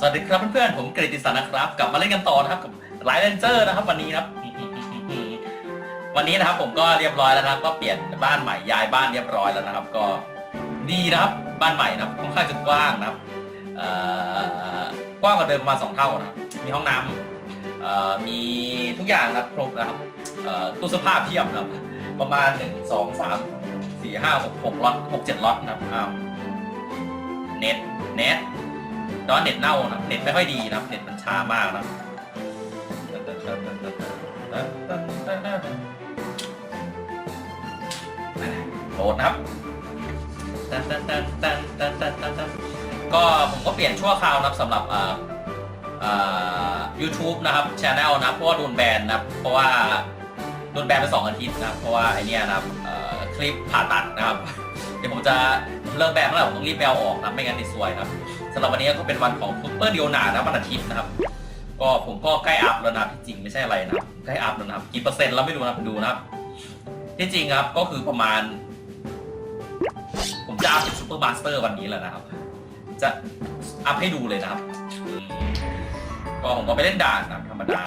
สวัสดีครับเพื่อนๆผมเกรติสันนะครับ กลับมาเล่นกันต่อนะครับกับไลท์เลนเจอร์นะครับ วันนี้นะครับ วันนี้นะครับผมก็เรียบร้อยแล้วนะครับ ก็เปลี่ยนบ้านใหม่ย้ายบ้านเรียบร้อยแล้วนะครับ ก็ดีนะครับ บ้านใหม่นะครับค่อนข้างจะกว้างนะครับกว้างกว่าเดิมมาสองเท่านะครับมีห้องน้ำมีทุกอย่างนะครับครบนะครับตู้เสื้อผ้าเพียบนะครับ ประมาณหนึ่งสองสามสี่ห้าหกหกล็อตหกเจ็ดล็อตนะครับอ้าเน็ตเน็ต แต่ว่าเน็ตเน่านะเน็ตไม่ค่อยดีนะเน็ตมันช้ามากนะโหลดนะครับก็ผมก็เปลี่ยนชั่วคราวนะสำหรับอ่าอ่า YouTube นะครับช anel นะเพราะว่าโดนแบนนะเพราะว่าโดนแบนไปสองอาทิตย์นะเพราะว่าไอเนี้ยนะครับคลิปผ่าตัดนะครับ เดี๋ยวผมจะเลิกแบนเมื่อไหร่ผมต้องรีบไปเอออกนะไม่งั้นติดซวยครับ สำหรับวันนี้ก็เป็นวันของซูเปอร์เดียวนานะวันอาทิตย์นะครับ ก็ผมก็ใกล้อัพแล้วนะที่จริงไม่ใช่อะไรนะใกล้อัพแล้วนะครับกี่เปอร์เซ็นต์แล้วไม่รู้นะดูนะครับที่จริงครับก็คือประมาณ ผมจะอัพเป็นซูเปอร์มาสเตอร์วันนี้แหละนะครับ จะอัพให้ดูเลยนะครับ ก็ผมก็ไปเล่นด่านนะธรรมดา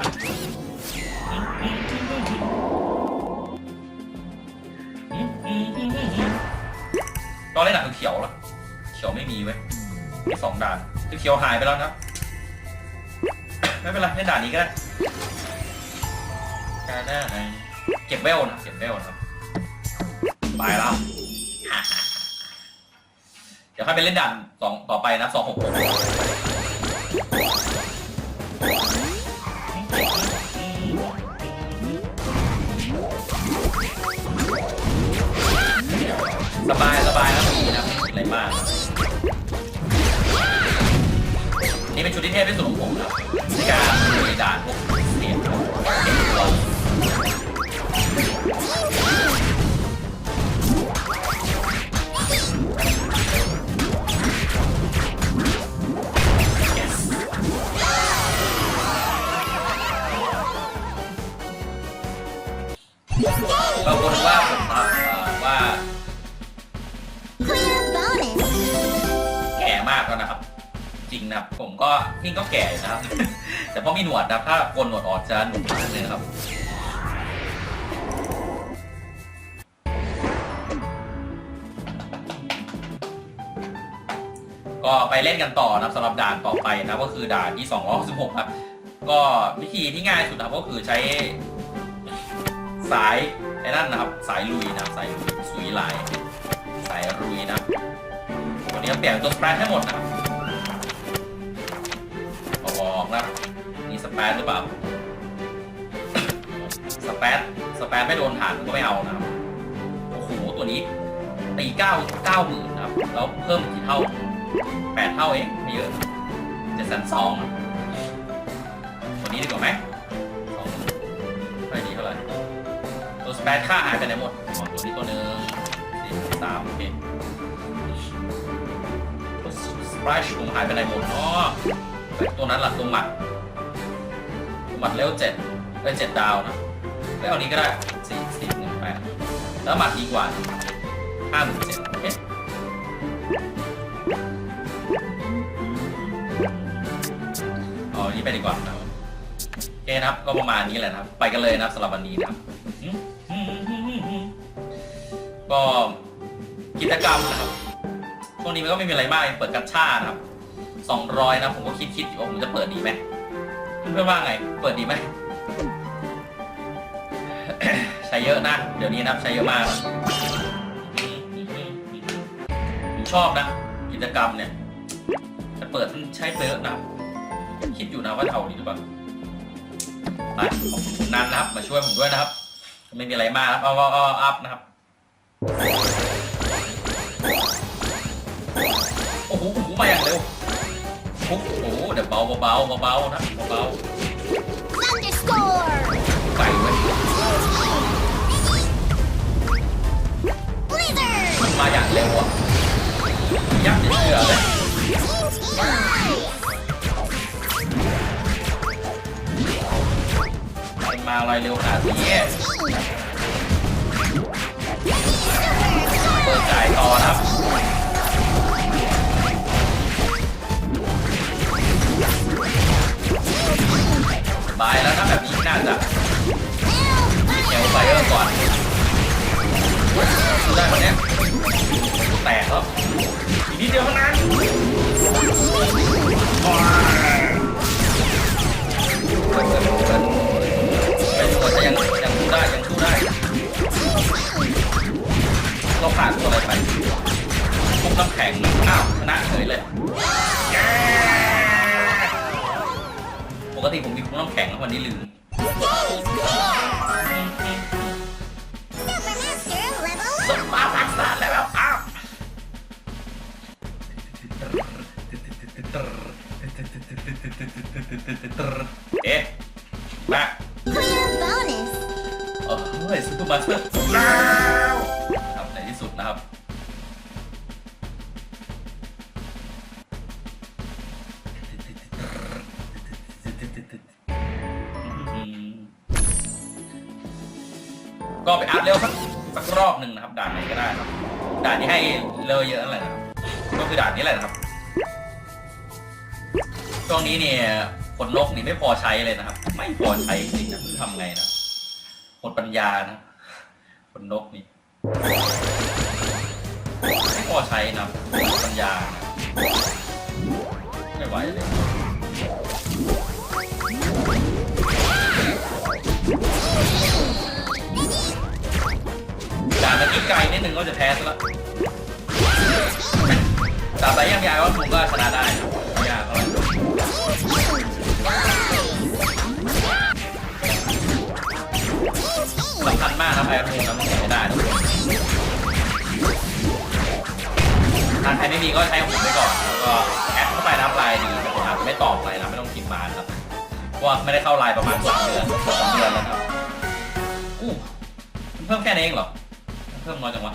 ตอนเล่นดานคือเขียวแล้วเขียวไม่มีเว้ยมี สองด่านคือเขียวหายไปแล้วนะ ไม่เป็นไรเล่นด่านนี้ก็ได้เก็บเวลนะเก็บเวลนะครับไปแล้วเดี๋ยวค่อยไปเล่นด่านสองต่อไปนะสองหกหกสบายสบายนะดีนะอะไรมาก เป็นชุดที่เทพที่สุดของผมครับในการลุยด่านพวกเสียงเก็บตัว นะครับ ผมก็นี่ก็แก่อยู่นะครับ แต่พอมีหนวดนะครับถ้าโกนหนวดออกจะหนุ่มมากเลยนะครับก็ไปเล่นกันต่อนะครับสำหรับด่านต่อไปนะก็คือด่านที่266ครับ ก็วิธีที่ง่ายสุดนะครับก็คือใช้ สายไอ้นั่นนะครับ สายลุยนะสายลุยสุยลาย สายลุยนะวันนี้เปลี่ยนตัวสเปรดให้หมดนะครับ อาออกนะนี่สเปรหรือเปล่าสเปรสเปรไม่โดนฐานก็ไม่เอานะครับ โอ้โห ตัวนี้ ตีเก้าเก้าหมื่นนะครับ แล้วเพิ่มกี่เท่าแปดเท่าเองไม่เยอะเจ็ดแสนสองตัวนี้ดีกว่าไหมสองไม่ดีเท่าไหร่ ตัวสเปรค่าหายไปไหนหมดอ๋อตัวนี้ตัวหนึ่งสี่สามโอเคสปรชผมหายไปไหนหมดเนาะ ตัวนั้นหลักตัวหมัดตัวหมัดเลเวลเจ็ดได้เจ็ดดาวนะแล้วเอานี้ก็ได้สี่สี่หนึ่งแปดแล้วหมัดดีกว่าห้าหมื่นเจ็ดโอเคเอาอันนี้ไปดีกว่านะโอเคนะครับก็ประมาณนี้แหละนะครับ ไปกันเลยนะครับสำหรับวันนี้นะครับก็กิจกรรมนะครับช่วงนี้มันก็ไม่มีอะไรมากเปิดกัญชานะครับ สองร้อยนะ ผมก็คิดคิดอยู่ว่าผมจะเปิดดีไหมเพื่อนว่าไง เปิดดีไหม ใช้เยอะนะ เดี๋ยวนี้นะใช้เยอะมาก ผมชอบนะ กิจกรรมเนี่ยจะเปิดใช้เยอะนะ คิดอยู่นะว่าจะเอาดีหรือเปล่าไปขอบคุณนันนะครับ มาช่วยผมด้วยนะครับ ไม่มีอะไรมากครับเอาเอาเอาอัพนะครับ โอ้โหเดี๋ยวเบาเบาเบาๆนะเบา Thunderstorm. ๆไก่ไว้ย Blizzard. มาอย่างเร็วอะยักษ์จะเชื่อเลยมันมาอะไรเร็วขนาดนี้เปิดจ่ายต่อนะ เอ๊ะมา clear bonus. เออเฮ้ยซุปเปอร์มาสเตอร์แล้วครับในที่สุดนะครับก็ไปอัพเร็วสักสักรอบหนึ่งนะครับด่านไหนก็ได้ครับด่านที่ให้เลอเยอะนั่นแหละนะครับ ก็คือด่านนี้แหละนะครับช่วงนี้เนี่ยขนนกนี่ไม่พอใช้เลยนะครับ ไม่พอใช้จริงนะทำไงนะหมดปัญญานะขนนกนี่ไม่พอใช้นะหมดปัญญานะไม่ไหวเลยด่านเมื่อกี้ไกลนิดนึงก็จะแพ้ซะแล้ว ด่านไปย่างยายว่าผมก็ชนะได้ยากเท่าไหร่สำคัญมากนะไอ้รูนะมันเสียไม่ได้ถ้าใครไม่มีก็ใช้ผมไปก่อน แล้วก็แอดเข้าไปรับไลน์ดีแต่ผมอาจจะไม่ตอบไลน์นะไม่ต้องพิมพ์มาครับเพราะว่าไม่ได้เข้าไลน์ประมาณสามเดือนสองเดือนแล้วครับอู้มันเพิ่มแค่นี้เองเหรอ เพิ่มน้อยจังวะ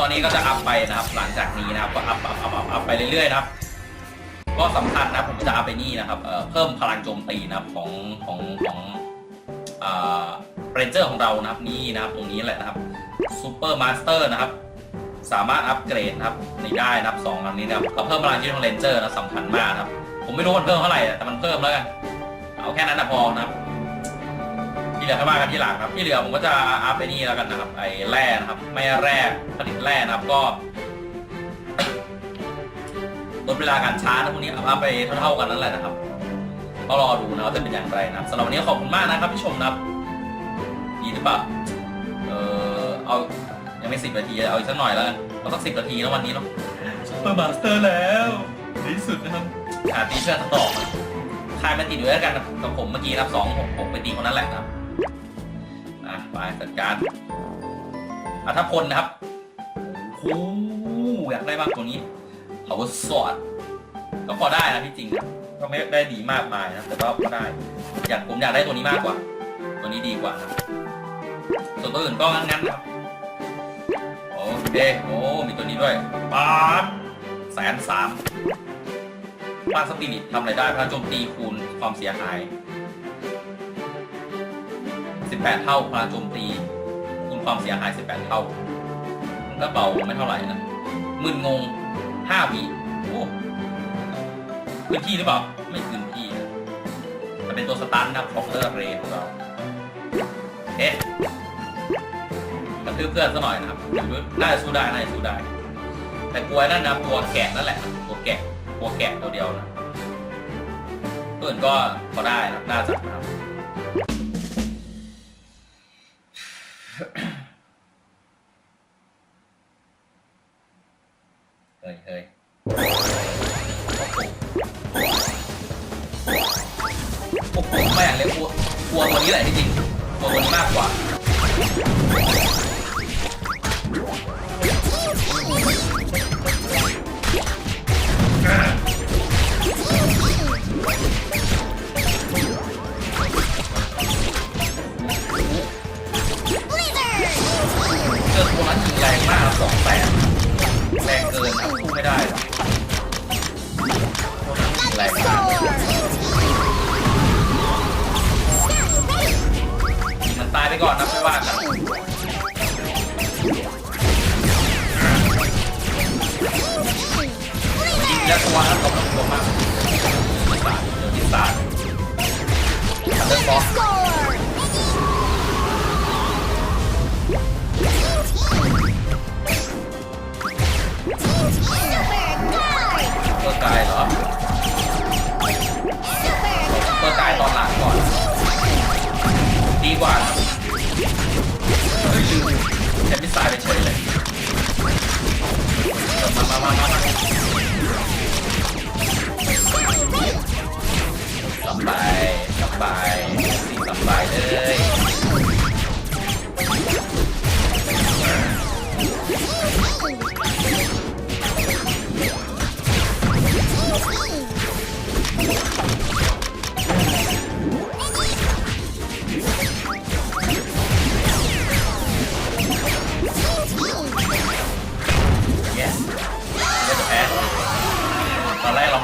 ตอนนี้ก็จะอัพไปนะครับ หลังจากนี้นะครับก็อัพอัพอัพอัพอัพไปเรื่อยๆนะครับ ก็สำคัญนะผมจะอัพไปนี่นะครับเอ่อเพิ่มพลังโจมตีนะครับของของของเรนเจอร์ของเรานะครับนี่นะครับ ตรงนี้แหละนะครับซูเปอร์มาสเตอร์นะครับ สามารถอัปเกรดนะครับนี่ได้นะครับสองอันนี้นะครับก็เพิ่มพลังชีวิตของเรนเจอร์นะสำคัญมากนะครับ ผมไม่รู้มันเพิ่มเท่าไหร่แต่มันเพิ่มแล้วกันเอาแค่นั้นนะพอนะครับ ที่เหลือค่อยว่ากันที่หลังครับ ที่เหลือผมก็จะอัพไปนี่แล้วกันนะครับ ไอ้แร่นะครับ ไม่แร่ผลิตแร่นะครับก็ลดเวลาการช้านะพวกนี้อัพไปเท่าๆกันนั่นแหละนะครับ ก็รอดูนะว่าจะเป็นอย่างไรนะครับสำหรับวันนี้ขอบคุณมากนะครับที่ชมนะครับดีหรือเปล่าเออเอายังไม่สิบนาทีเอาอีกสักหน่อยแล้วกันเอาสักสิบนาทีแล้ววันนี้เนาะซุปเปอร์มาสเตอร์แล้วในที่สุดนะครับหาตีเพื่อนสักดอกนะใครมาติดอยู่ด้วยกันกับผมเมื่อกี้นะครับสองหกหกไปตีคนนั้นแหละนะครับอะ ไปจัดการอัธพลนะครับโอ้โหอยากได้บ้างตัวนี้ power sword ก็พอได้นะที่จริงนะก็ไม่ได้ดีมากมายนะแต่ก็พอได้ อยากผมอยากได้ตัวนี้มากกว่า ตัวนี้ดีกว่านะส่วนตัวอื่นก็งั้นๆนะครับโอเคโอ้มีตัวนี้ด้วยปาดแสนสามปาดสปิริตทำอะไรได้พลังโจมตีคูณความเสียหาย 18 เท่าพลังโจมตีคูณความเสียหาย 18 เท่า มันก็เบาไม่เท่าไหร่นะมึนงง 5 วิโอ้พื้นที่หรือเปล่า ไม่พื้นที่นะแต่เป็นตัวสตันนะครับฟอกเลอร์เรของเราเอ๊ะกระทืบเพื่อนซะหน่อยนะครับดูน่าจะสู้ได้น่าจะสู้ได้ แต่กลัวนั่นนะตัวแกะนั่นแหละ ตัวแกะตัวแกะตัวเดียวนะตัวอื่นก็พอได้นะครับน่าจะนะครับ เฮ้ยเฮ้ยโอ้โหแม่งเลยกลัวกลัวตัวนี้แหละที่จริงกลัวตัวนี้มากกว่า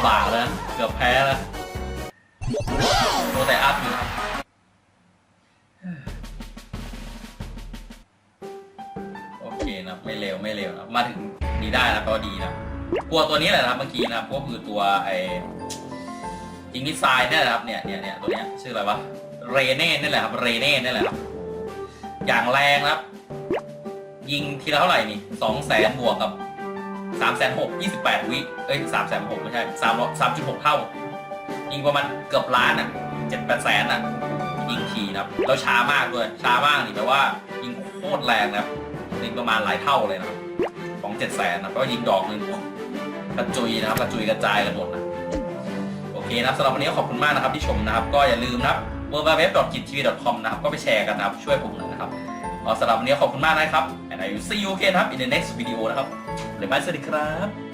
ำบากเลยนะเกือบแพ้แล้วโดนแต่อัพอยู่ครับโอเคนะไม่เร็วไม่เร็วนะมาถึงดีได้แปลว่าดีนะกลัวตัวนี้แหละครับเมื่อกี้นะก็คือตัวไอ้อิงนิซายนี่ยนะครับเนี่ยเนี่ยเนี่ยตัวเนี้ยชื่ออะไรวะเรเน่นี่แหละครับเรเน่นี่แหละครับอย่างแรงครับ ยิงทีละเท่าไหร่นี่สองแสนบวกกับ สามแสนหกยี่สิบแปดวิ เอ้ยสามแสนหกไม่ใช่สามสามจุดหกเท่า ยิงประมาณเกือบล้านอะเจ็ดแปดแสนอะ ยิงทีนะครับแล้วช้ามากด้วย ช้ามากนี่แปลว่า ยิงโคตรแรงนะครับยิงประมาณหลายเท่าเลยนะครับของเจ็ดแสนนะเพราะว่ายิงดอกหนึ่งกระจุยนะครับกระจุยกระจายกันหมดนะโอเคนะครับสำหรับวันนี้ขอบคุณมากนะครับที่ชมนะครับ ก็อย่าลืมนะครับ w w w g i t t v c o m นะครับก็ไปแชร์กันนะครับช่วยผมหน่อยนะครับสำหรับวันนี้ขอบคุณมากนะครับ and I will see you again ครับ in the next video นะครับบ๊ายบายสวัสดีครับ